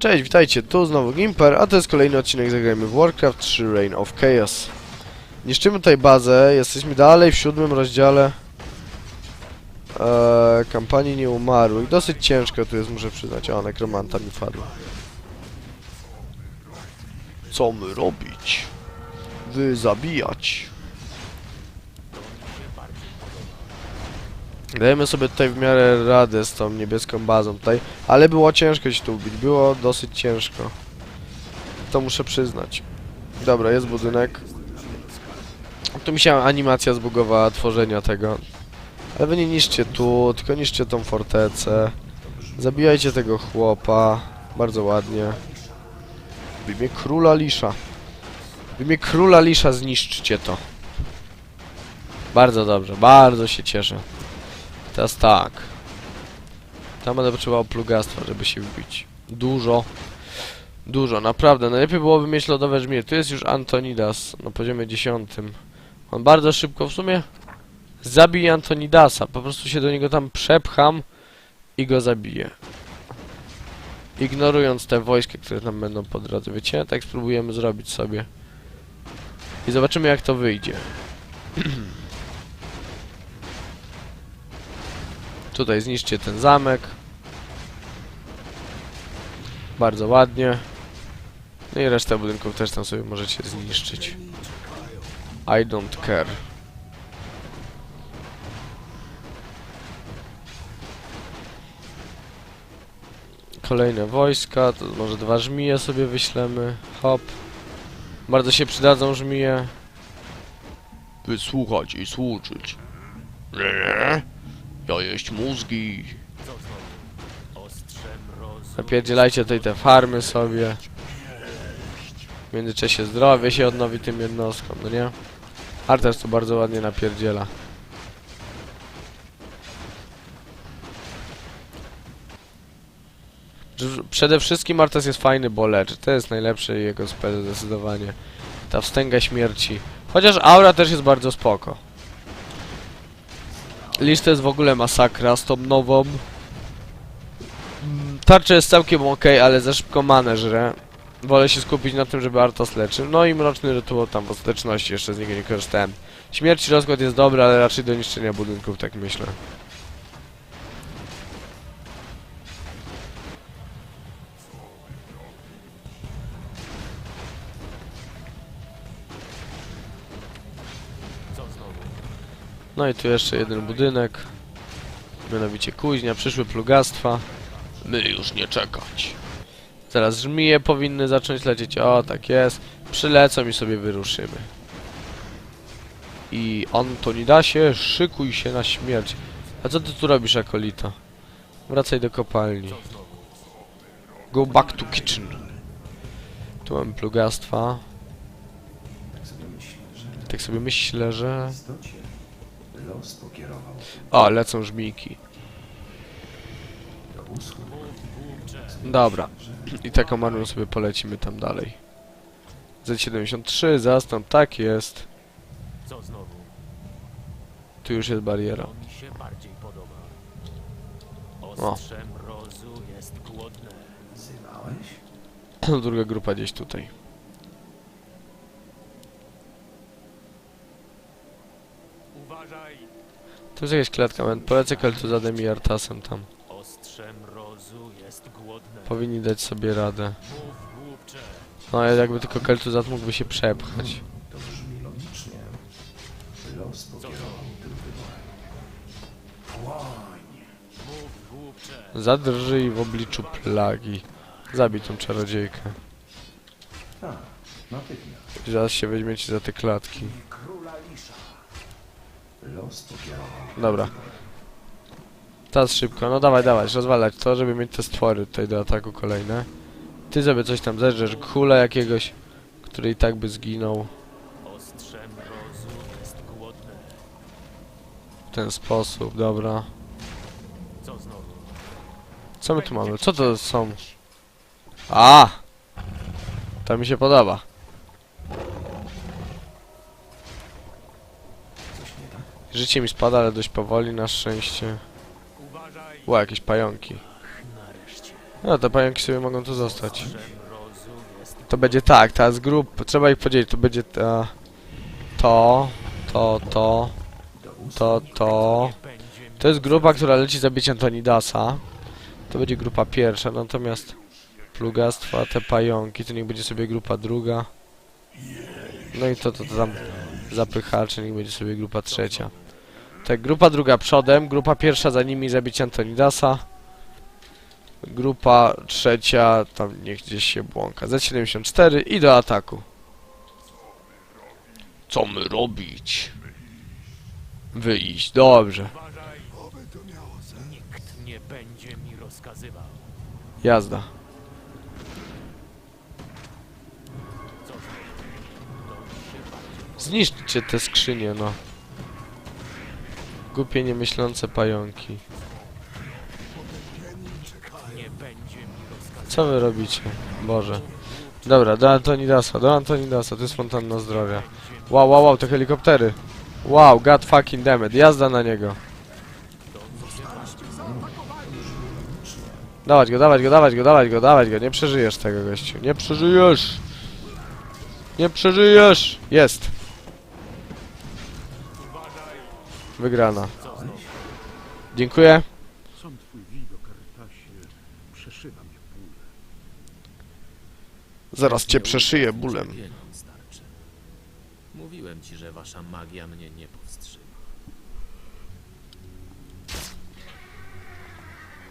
Cześć, witajcie, tu znowu Gimper, a to jest kolejny odcinek Zagrajmy w Warcraft 3 Reign of Chaos. Niszczymy tutaj bazę, jesteśmy dalej w siódmym rozdziale eee, kampanii nieumarłych. Dosyć ciężko tu jest, muszę przyznać. O, nekromanta mi padła. Co my robić? Wy zabijać. Dajemy sobie tutaj w miarę radę z tą niebieską bazą tutaj, ale było ciężko się tu ubić, było dosyć ciężko. To muszę przyznać. Dobra, jest budynek. Tu mi się animacja zbugowała tworzenia tego. Ale wy nie niszcie tu, tylko niszcie tą fortecę. Zabijajcie tego chłopa. Bardzo ładnie. W imię króla Lisza. W imię króla Lisza zniszczcie to. Bardzo dobrze, bardzo się cieszę. Teraz tak. Tam będę potrzebował plugastwa, żeby się wbić. Dużo. Dużo, naprawdę. Najlepiej byłoby mieć lodowe żmije. Tu jest już Antonidas na poziomie 10. On bardzo szybko w sumie zabije Antonidasa. Po prostu się do niego tam przepcham i go zabiję. Ignorując te wojska, które tam będą po drodze. Wiecie? Tak spróbujemy zrobić sobie. I zobaczymy jak to wyjdzie. Tutaj zniszczcie ten zamek. Bardzo ładnie. No i resztę budynków też tam sobie możecie zniszczyć. I don't care. Kolejne wojska, to może dwa żmije sobie wyślemy. Hop. Bardzo się przydadzą żmije. Wysłuchać i służyć. Nie. Ja jeść mózgi. Napierdzielajcie tutaj te farmy sobie. W międzyczasie zdrowie się odnowi tym jednostkom, no nie? Artes to bardzo ładnie napierdziela. Przede wszystkim Artes jest fajny, bo leczy. To jest najlepsze jego spell zdecydowanie. Ta wstęga śmierci. Chociaż aura też jest bardzo spoko. Lich to jest w ogóle masakra z tą nową. Mm, Tarcza jest całkiem ok, ale za szybko manę żre. Wolę się skupić na tym, żeby Artos leczył. No i mroczny rytuał tam w ostateczności, jeszcze z niego nie korzystałem. Śmierć i rozkład jest dobry, ale raczej do niszczenia budynków, tak myślę. No i tu jeszcze jeden budynek. Mianowicie kuźnia, przyszły plugastwa. My już nie czekać. Zaraz żmije powinny zacząć lecieć. O, tak jest. Przylecą i sobie wyruszymy. I Antonidasie, szykuj się na śmierć. A co ty tu robisz, Akolito? Wracaj do kopalni. Go back to kitchen. Tu mamy plugastwa. Tak sobie myślę, że... los pokierował O, lecą żmijki. do usług. Dobra. I taką armią sobie polecimy tam dalej. Z73, zastąp, tak jest. Co znowu? Tu już jest bariera. To mi się bardziej podoba. O. Ostrze mrozu jest głodne. Wzywałeś? Druga grupa gdzieś tutaj. Tu jest jakaś klatka, men. Polecę Keltuzadem i Artasem tam. Ostrze mrozu jest głodne. Powinni dać sobie radę. No jakby tylko Keltuzad mógłby się przepchać. To brzmi logicznie. Los pokierował tym wyborem. Płoń! Mów głupcze. Zadrżyj w obliczu plagi. Zabij tą czarodziejkę. Tak, Zaraz się weźmiecie za te klatki. Los. Dobra. Teraz szybko, no dawaj, dawaj, rozwalać to, żeby mieć te stwory tutaj do ataku kolejne. Ty sobie coś tam zedrzesz, kula jakiegoś, który i tak by zginął Ostrze mrozu jest głodne. w ten sposób, dobra. Co znowu? Co my tu mamy? Co to są? A! To mi się podoba. Życie mi spada, ale dość powoli, na szczęście. Ła, jakieś pająki. No, te pająki sobie mogą tu zostać. To będzie tak, teraz grup, trzeba ich podzielić, to będzie ta, to, to, to, to, to. To jest grupa, która leci zabić Antonidasa. To będzie grupa pierwsza, natomiast plugastwa, te pająki, to niech będzie sobie grupa druga. No i to, to, to tam zapychacze, niech będzie sobie grupa trzecia. Tak, grupa druga przodem, grupa pierwsza za nimi zabić Antonidasa. Grupa trzecia, tam niech gdzieś się błąka. Z74 i do ataku. Co my robić? Wyjść, dobrze. nikt nie będzie mi rozkazywał. Jazda. Zniszczcie te skrzynie, no. Głupie, niemyślące pająki. Co wy robicie? Boże. Dobra, do Antonidasa, do Antonidasa, to jest fontanna zdrowia. Wow, wow, wow, te helikoptery. Wow, god fucking damn jazda na niego. Dawać go, dawać go, dawać go, dawać go, dawać go, nie przeżyjesz tego gościu, nie przeżyjesz! Nie przeżyjesz! Jest! Wygrana. Dziękuję. Sam twój widok, Artasie, przeszywa mnie ból. Zaraz cię przeszyję bólem. Starczy. Mówiłem ci, że wasza magia mnie nie powstrzyma.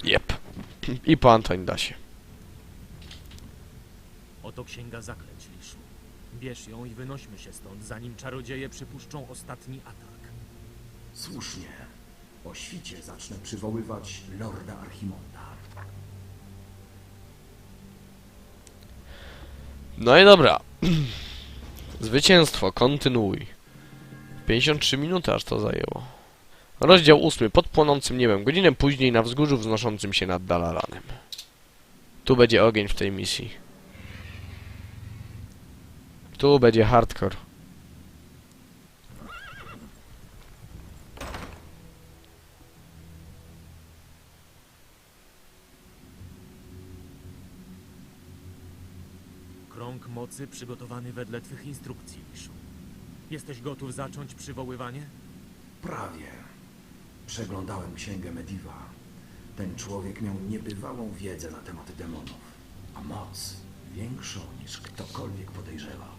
Jep. I po Antonidasie. Oto księga zaklęć, Liszu. Bierz ją i wynośmy się stąd, zanim czarodzieje przypuszczą ostatni atak. Słusznie. O świcie zacznę przywoływać Lorda Archimonda. No i dobra. Zwycięstwo, kontynuuj. 53 minuty aż to zajęło. Rozdział 8. Pod płonącym niebem. Godzinę później na wzgórzu wznoszącym się nad Dalaranem. Tu będzie ogień w tej misji. Tu będzie hardcore. Mocy przygotowany wedle twych instrukcji, Liszu. Jesteś gotów zacząć przywoływanie? Prawie. Przeglądałem księgę Mediva. Ten człowiek miał niebywałą wiedzę na temat demonów, a moc większą niż ktokolwiek podejrzewał.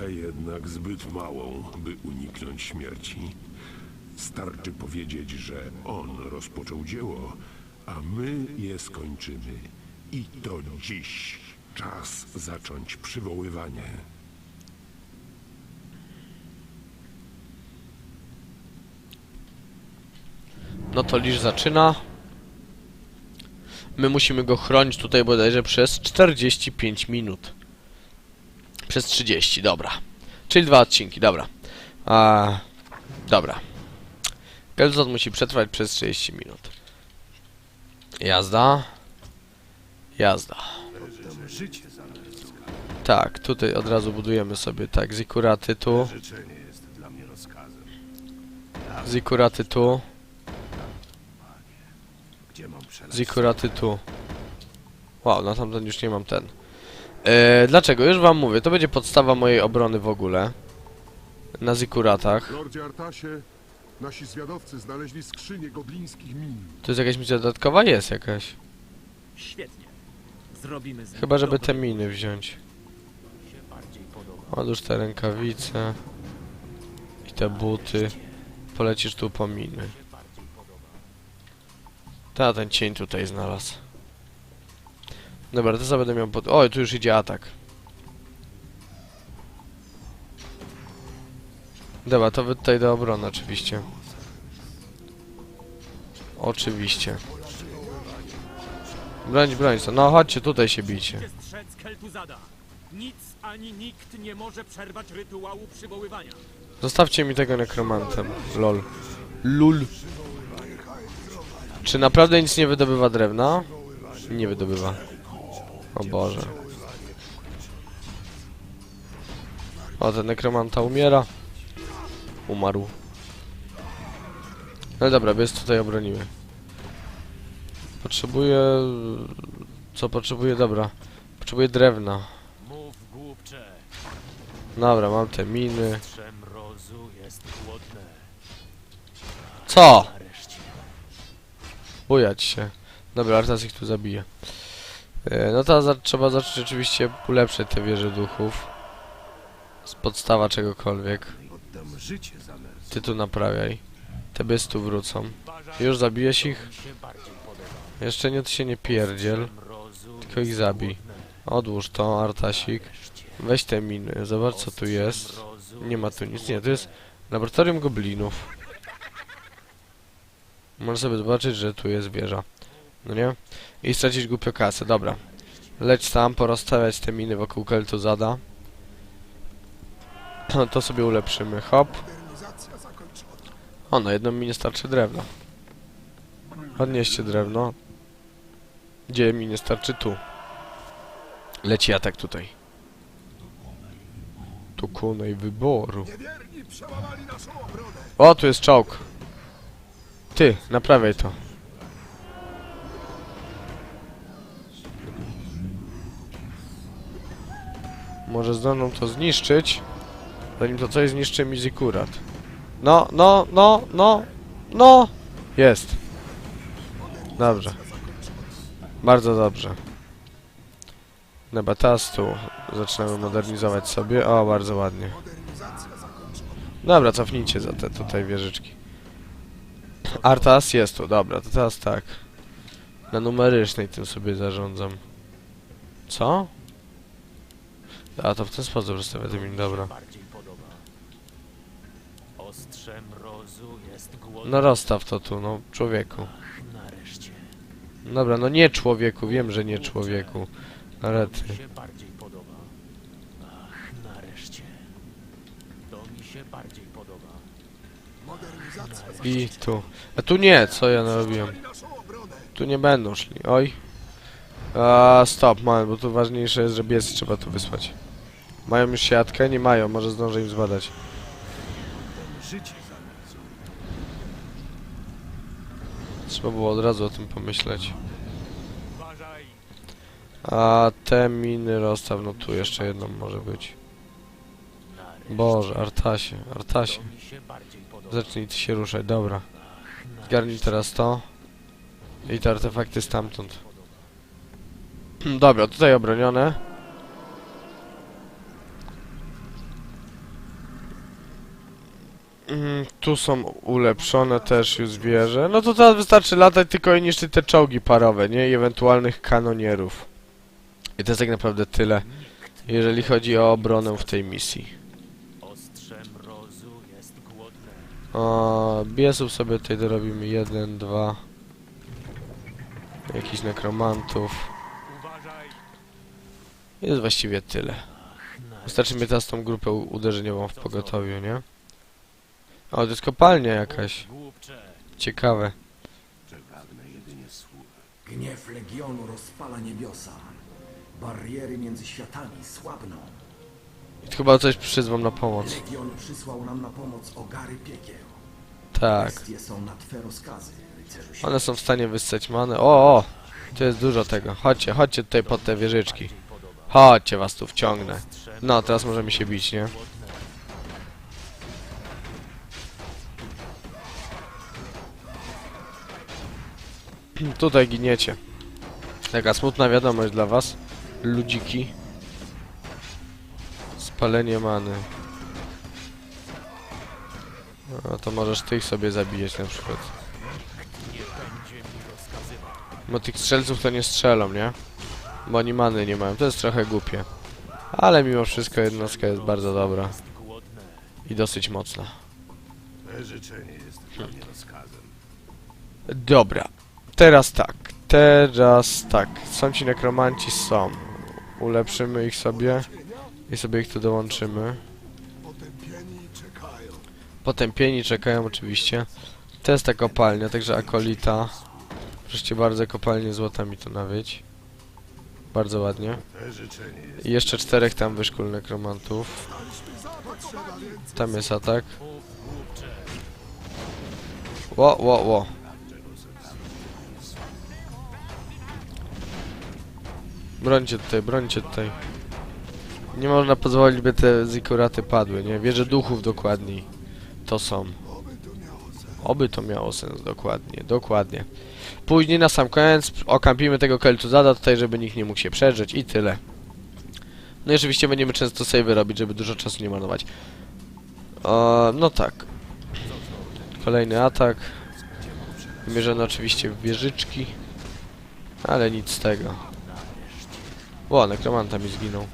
A jednak zbyt małą, by uniknąć śmierci. Starczy powiedzieć, że on rozpoczął dzieło, a my je skończymy. I to dziś czas zacząć przywoływanie. No to Lisz zaczyna. My musimy go chronić tutaj bodajże przez 45 minut. Przez 30, dobra. Czyli dwa odcinki, dobra. A, dobra. Kelzot musi przetrwać przez 30 minut. Jazda. Jazda. Tak, tutaj od razu budujemy sobie tak, zikuraty tu. Zikuraty tu. Zikuraty tu. Wow, na tamten już nie mam ten. E, dlaczego? Już wam mówię, to będzie podstawa mojej obrony w ogóle. Na zikuratach. Lordzie Artasie, nasi zwiadowcy znaleźli skrzynię goblińskich min. Tu jest jakaś misja dodatkowa? Jest jakaś. Świetnie. Zrobimy z Chyba, żeby te miny wziąć. się bardziej podoba. Odłóż te rękawice. I te buty. Polecisz tu po miny. się bardziej podoba. Ta, ten cień tutaj znalazł. Dobra, to sobie będę miał pod... Oj, tu już idzie atak. Dobra, to wy tutaj do obrony oczywiście. Oczywiście. Broń, broń, co? No chodźcie, tutaj się bijcie. Cię strzec Keltuzada. Nic ani nikt nie może przerwać rytuału przywoływania. Zostawcie mi tego nekromantem. Lol. Lul. Czy naprawdę nic nie wydobywa drewna? Nie wydobywa. O Boże. O, ten nekromanta umiera. Umarł. No dobra, więc tutaj obronimy. Potrzebuję... Co potrzebuję? Dobra. Potrzebuję drewna. Dobra, mam te miny. Co? Bujać się. Dobra, Artas ich tu zabije. E, No to za, trzeba zacząć oczywiście ulepszyć te wieże duchów. Z podstawa czegokolwiek. Oddam życie. Ty tu naprawiaj. Te tu wrócą. Już zabijesz to ich? Jeszcze nie, ty się nie pierdziel. Tylko ich zabij. Odłóż to, Artasik. Weź te miny, zobacz co tu jest. Nie ma tu nic, nie, to jest laboratorium goblinów. Można sobie zobaczyć, że tu jest wieża. No nie? I stracić głupio kasę, dobra. Leć tam, porozstawiać te miny wokół Keltuzada. To sobie ulepszymy, hop. O, na jedną minie starczy drewno. Odnieście drewno. Gdzie mi nie starczy? Tu. Leci atak tutaj. Tu kunej wyboru. O, tu jest czołg. Ty, naprawiaj to. Może zdążą to zniszczyć, zanim to coś zniszczy mi Zikurat. No, no, no, no, no! Jest. Dobrze. Bardzo dobrze. Dobra, teraz tu zaczynamy modernizować sobie. O, bardzo ładnie. Dobra, cofnijcie za te tutaj wieżyczki. Artas jest tu, dobra, to teraz tak. Na numerycznej tym sobie zarządzam. Co? A to w ten sposób rozstawię tym dobra. No rozstaw to tu, no człowieku. Ach, nareszcie. Dobra, no nie człowieku, wiem, że nie człowieku. Ale To ty. mi się bardziej podoba. Ach, nareszcie. To mi się bardziej podoba. Modernizacja I tu. A tu nie, co ja narobiłem? Tu nie będą szli, oj. A stop, man, bo tu ważniejsze jest, że biesy trzeba tu wysłać. Mają już siatkę? Nie mają, może zdążę im zbadać. Życie za Mercy. Trzeba było od razu o tym pomyśleć. A te miny rozstaw, no tu jeszcze jedną może być. Boże, Artasie, Artasie. Zacznij ty się ruszać, dobra. Zgarnij teraz to. I te artefakty stamtąd. Dobra, tutaj obronione. Mm, Tu są ulepszone też już wieże. No to teraz wystarczy latać tylko i niszczyć te czołgi parowe, nie? I ewentualnych kanonierów. I to jest tak naprawdę tyle, jeżeli chodzi o obronę w tej misji. O, biesów sobie tutaj dorobimy. Jeden, dwa. Jakichś nekromantów. Jest właściwie tyle. Wystarczy mieć teraz tą grupę uderzeniową w pogotowiu, nie? O, to jest kopalnia jakaś. Ciekawe. Pragnę jedynie słuch. Gniew Legionu rozpala niebiosa. Bariery między światami słabną. I chyba coś przyzwą na pomoc. Legion przysłał nam na pomoc ogary piekieł. Tak. Bestie są na twe rozkazy, rycerzu. One są w stanie wyssać manę. O, o! To jest dużo tego. Chodźcie, chodźcie tutaj pod te wieżyczki. Chodźcie, was tu wciągnę. No, teraz możemy się bić, nie? Tutaj giniecie. Taka smutna wiadomość dla was. Ludziki. Spalenie many. No to możesz tych sobie zabijać na przykład. Bo tych strzelców to nie strzelą, nie? Bo oni many nie mają. To jest trochę głupie. Ale mimo wszystko jednostka jest bardzo dobra. I dosyć mocna. Me życzenie jest dla mnie rozkazem. Dobra. Teraz tak. Teraz tak. Są ci nekromanci? Są. Ulepszymy ich sobie. I sobie ich tu dołączymy. Potępieni czekają. Oczywiście. To jest ta kopalnia, także akolita. Proszę bardzo, kopalnie złota mi tu nawyć. Bardzo ładnie. I jeszcze czterech tam wyszkól nekromantów. Tam jest atak. Ło, ło, ło. Brońcie tutaj, brońcie tutaj. Nie można pozwolić, by te zikuraty padły, nie? Wieże duchów dokładniej. To są. Oby to miało sens, dokładnie, dokładnie. Później na sam koniec okampimy tego Keltuzada tutaj, żeby nikt nie mógł się przedrzeć i tyle. No i oczywiście będziemy często save robić, żeby dużo czasu nie marnować. No tak. Kolejny atak. Wymierzony oczywiście w wieżyczki. Ale nic z tego. O, nekromanta mi zginął.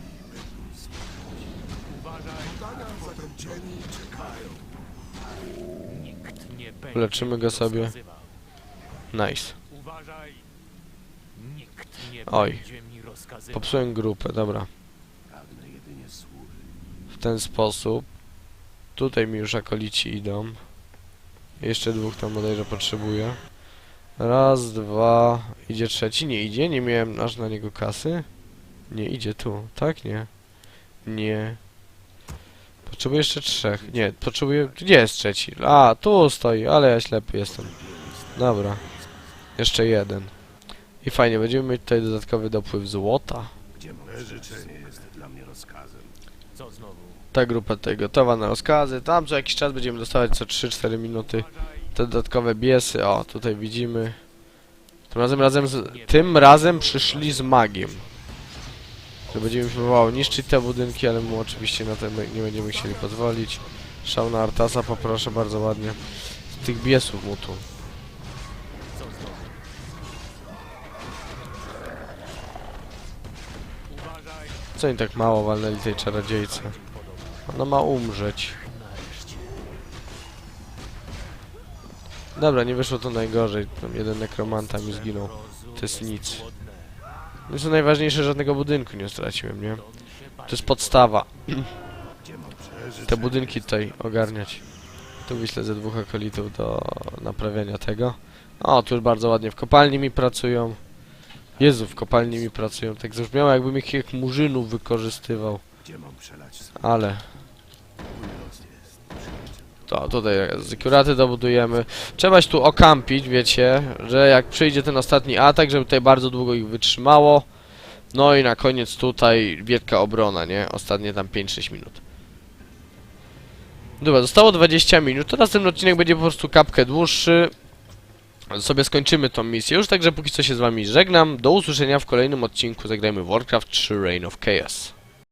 Uleczymy go sobie. Nice. Oj. Popsułem grupę, dobra. W ten sposób. Tutaj mi już akolici idą. Jeszcze dwóch tam bodajże potrzebuję. Raz, dwa. Idzie trzeci? Nie idzie? Nie miałem aż na niego kasy? Nie idzie tu, tak? Nie. Nie. Potrzebuję jeszcze trzech. Nie, potrzebuję... Gdzie jest trzeci? A, tu stoi, ale ja ślepy jestem. Dobra. Jeszcze jeden. I fajnie, będziemy mieć tutaj dodatkowy dopływ złota. Gdzie moje życzenie jest dla mnie rozkazem. Co znowu? Ta grupa tutaj gotowa na rozkazy. Tam co jakiś czas będziemy dostawać co 3-4 minuty te dodatkowe biesy. O, tutaj widzimy. Tym razem, razem z, tym razem przyszli z magiem. Że będziemy próbowało niszczyć te budynki, ale mu oczywiście na to nie będziemy chcieli pozwolić. Szał na Artasa poproszę bardzo ładnie. Z tych biesów mu tu. Co oni tak mało walnęli tej czarodziejce? Ona ma umrzeć. Dobra, nie wyszło to najgorzej. Tam jeden nekromanta mi zginął. To jest nic. No co najważniejsze, żadnego budynku nie straciłem, nie? To jest podstawa. Te budynki tutaj ogarniać. Tu wyślę ze dwóch akolitów do naprawiania tego. O, tu już bardzo ładnie w kopalni mi pracują. Jezu, w kopalni mi pracują. Tak zabrzmiało, jakbym ich jak murzynów wykorzystywał. Ale... To, tutaj zikuraty dobudujemy. Trzeba się tu okampić, wiecie, że jak przyjdzie ten ostatni atak, żeby tutaj bardzo długo ich wytrzymało. No i na koniec tutaj wielka obrona, nie? Ostatnie tam 5-6 minut. Dobra, zostało 20 minut, to następny odcinek będzie po prostu kapkę dłuższy. Sobie skończymy tą misję już, także póki co się z wami żegnam. Do usłyszenia w kolejnym odcinku. Zagrajmy Warcraft 3 Reign of Chaos.